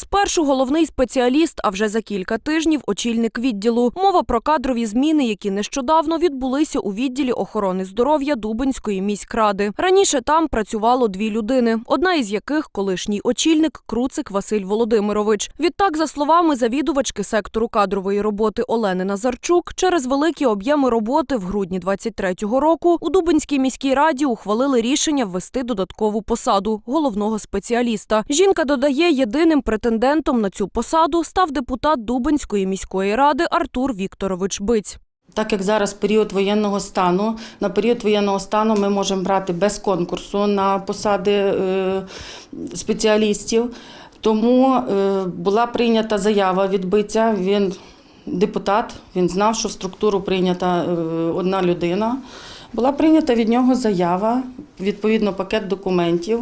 Спершу головний спеціаліст, а вже за кілька тижнів очільник відділу. Мова про кадрові зміни, які нещодавно відбулися у відділі охорони здоров'я Дубинської міськради. Раніше там працювало дві людини, одна із яких колишній очільник Круцик Василь Володимирович. Відтак, за словами завідувачки сектору кадрової роботи Олени Назарчук, через великі об'єми роботи в грудні 23-го року у Дубинській міській раді ухвалили рішення ввести додаткову посаду головного спеціаліста. Жінка додає, єдиним претендентом на цю посаду став депутат Дубинської міської ради Артур Вікторович Биць. Так як зараз період воєнного стану, на період воєнного стану ми можемо брати без конкурсу на посади е, спеціалістів. Тому е, була прийнята заява від биця. Він депутат, він знав, що в структуру прийнята е, одна людина. Була прийнята від нього заява, відповідно пакет документів.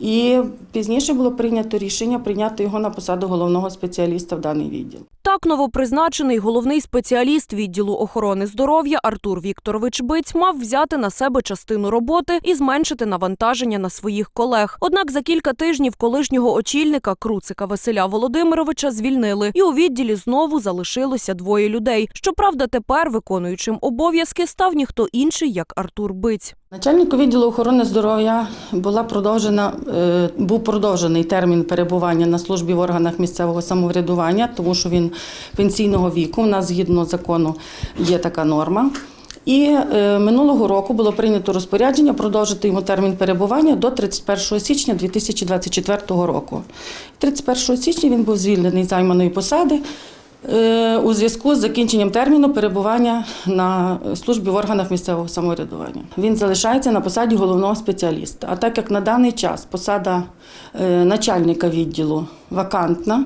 І пізніше було прийнято рішення прийняти його на посаду головного спеціаліста в даний відділ. Так, новопризначений головний спеціаліст відділу охорони здоров'я Артур Вікторович Биць мав взяти на себе частину роботи і зменшити навантаження на своїх колег. Однак за кілька тижнів колишнього очільника Круцика Василя Володимировича звільнили, і у відділі знову залишилося двоє людей. Щоправда, тепер виконуючим обов'язки став ніхто інший, як Артур Биць. Начальнику відділу охорони здоров'я була продовжена, е, був продовжений термін перебування на службі в органах місцевого самоврядування, тому що він пенсійного віку. У нас згідно закону є така норма. І е, минулого року було прийнято розпорядження продовжити йому термін перебування до 31 січня 2024 року. 31 січня він був звільнений з займаної посади у зв'язку з закінченням терміну перебування на службі в органах місцевого самоврядування. Він залишається на посаді головного спеціаліста. А так як на даний час посада е, начальника відділу вакантна, е,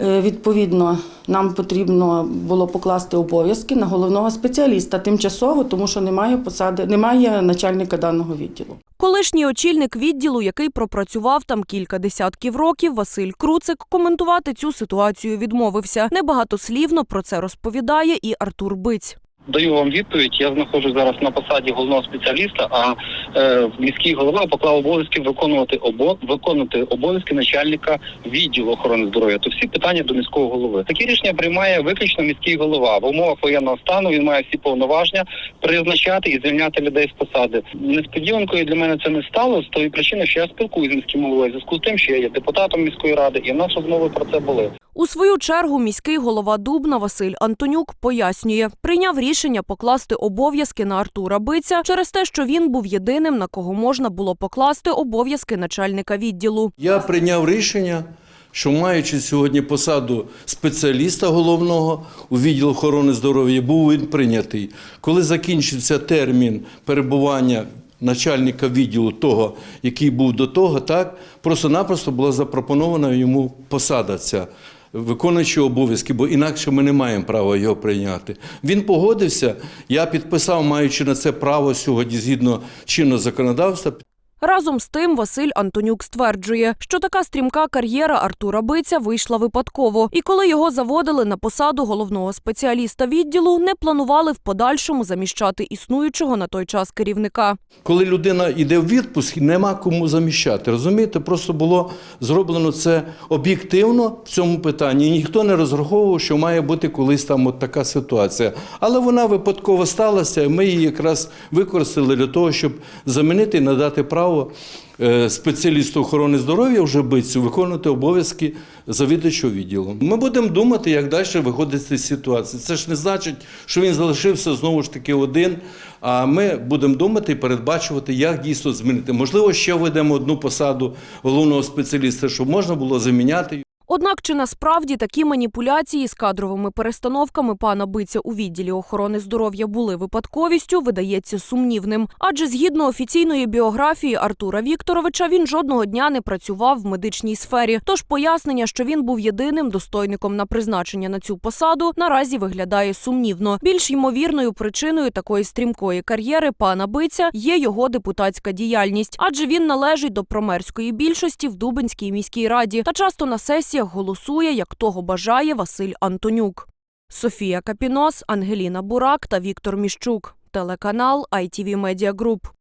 відповідно, нам потрібно було покласти обов'язки на головного спеціаліста тимчасово, тому що немає посади, немає начальника даного відділу. Колишній очільник відділу, який пропрацював там кілька десятків років, Василь Круцик, коментувати цю ситуацію відмовився. Небагатослівно про це розповідає і Артур Биць. Даю вам відповідь. Я знаходжусь зараз на посаді головного спеціаліста, а е, міський голова поклав обов'язки виконувати обо виконувати обов'язки начальника відділу охорони здоров'я. То всі питання до міського голови. Такі рішення приймає виключно міський голова. В умовах воєнного стану він має всі повноваження призначати і звільняти людей з посади. Несподіванкою для мене це не стало з тої причини, що я спілкуюся з міським головою зв'язку з тим, що я є депутатом міської ради, і в нас розмови про це були. У свою чергу міський голова Дубна Василь Антонюк пояснює, прийняв рішення покласти обов'язки на Артура Биця через те, що він був єдиним, на кого можна було покласти обов'язки начальника відділу. Я прийняв рішення, що маючи сьогодні посаду спеціаліста головного у відділ охорони здоров'я, був він прийнятий. Коли закінчився термін перебування начальника відділу того, який був до того, так просто-напросто була запропонована йому посада ця. Виконуючи обов'язки, бо інакше ми не маємо права його прийняти. Він погодився. Я підписав, маючи на це право сьогодні згідно чинного законодавства. Разом з тим Василь Антонюк стверджує, що така стрімка кар'єра Артура Биця вийшла випадково, і коли його заводили на посаду головного спеціаліста відділу, не планували в подальшому заміщати існуючого на той час керівника. Коли людина йде в відпуск, нема кому заміщати. Розумієте, просто було зроблено це об'єктивно в цьому питанні. Ніхто не розраховував, що має бути колись там от така ситуація. Але вона випадково сталася, і ми її якраз використали для того, щоб замінити і надати право е, спеціалісту охорони здоров'я вже бицю виконувати обов'язки завідувачого відділу. Ми будемо думати, як далі виходити з ситуації. Це ж не значить, що він залишився знову ж таки один. А ми будемо думати і передбачувати, як дійсно змінити. Можливо, ще введемо одну посаду головного спеціаліста, щоб можна було заміняти. Однак чи насправді такі маніпуляції з кадровими перестановками пана Биця у відділі охорони здоров'я були випадковістю, видається сумнівним. Адже згідно офіційної біографії Артура Вікторовича, він жодного дня не працював в медичній сфері. Тож пояснення, що він був єдиним достойником на призначення на цю посаду, наразі виглядає сумнівно. Більш ймовірною причиною такої стрімкої кар'єри пана Биця є його депутатська діяльність, адже він належить до промерської більшості в Дубинській міській раді та часто на сесіях голосує, як того бажає Василь Антонюк. Софія Капінос, Ангеліна Бурак та Віктор Міщук. Телеканал ITV Media Group.